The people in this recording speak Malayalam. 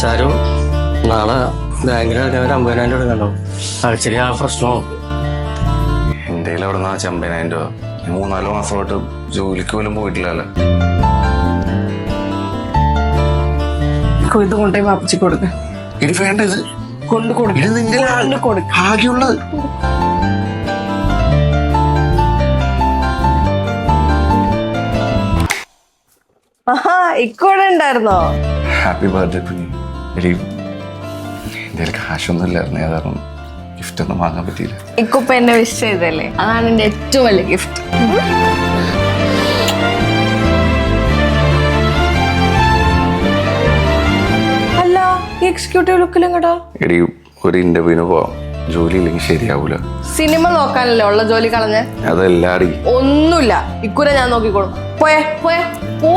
ചാരു നാളെ ബാങ്കിൽ ഒരു അമ്പതിനായിരം രൂപ കണ്ടോ ആഴ്ചയിൽ ആ പ്രശ്നവും എന്റെ കയ്യിൽ അവിടെ നിന്ന് അമ്പതിനായിരം രൂപ? ഞാൻ മൂന്നാൽ മാസമായിട്ട് ജോലിക്ക് പോലും പോയിട്ടില്ലല്ലോ. ഇത് കൊണ്ടേ വാപ്പിച്ച് കൊടുക്ക. ഇത് വേണ്ട ഇത്. കൊണ്ട് കൊടുക്ക. ഇത് നിന്റെ കൊടുക്ക. ആകെയുള്ളത് ആഹാ ഇക്കോടെ ഉണ്ടായിരുന്നോ? ഹാപ്പി ബർത്ത്ഡേ കുഞ്ഞി എടി എന്റെ കാശൊന്നും ഇല്ലായിരുന്നു ഏതായിരുന്നു ഗിഫ്റ്റ് ഒന്നും വാങ്ങാൻ പറ്റിയില്ല. ഇക്കുപ്പ എന്നെ വിഷ് ചെയ്തല്ലേ അതാണ് എന്റെ ഏറ്റവും വലിയ ഗിഫ്റ്റ് അല്ല ഈ എക്സിക്യൂട്ടീവ് ലുക്കിലും കേട്ടോ എടി ഒരു ഇന്റർവ്യൂവിന് പോവാം. ജോലി ഇല്ലെങ്കിൽ ശരിയാവൂല. സിനിമ നോക്കാനല്ലേ ഉള്ള ജോലി കളഞ്ഞ്? അതല്ലാടി. ഒന്നുമില്ല. ഇക്കുര ഞാൻ നോക്കിക്കോളും. പോയേ പോയേ പോ.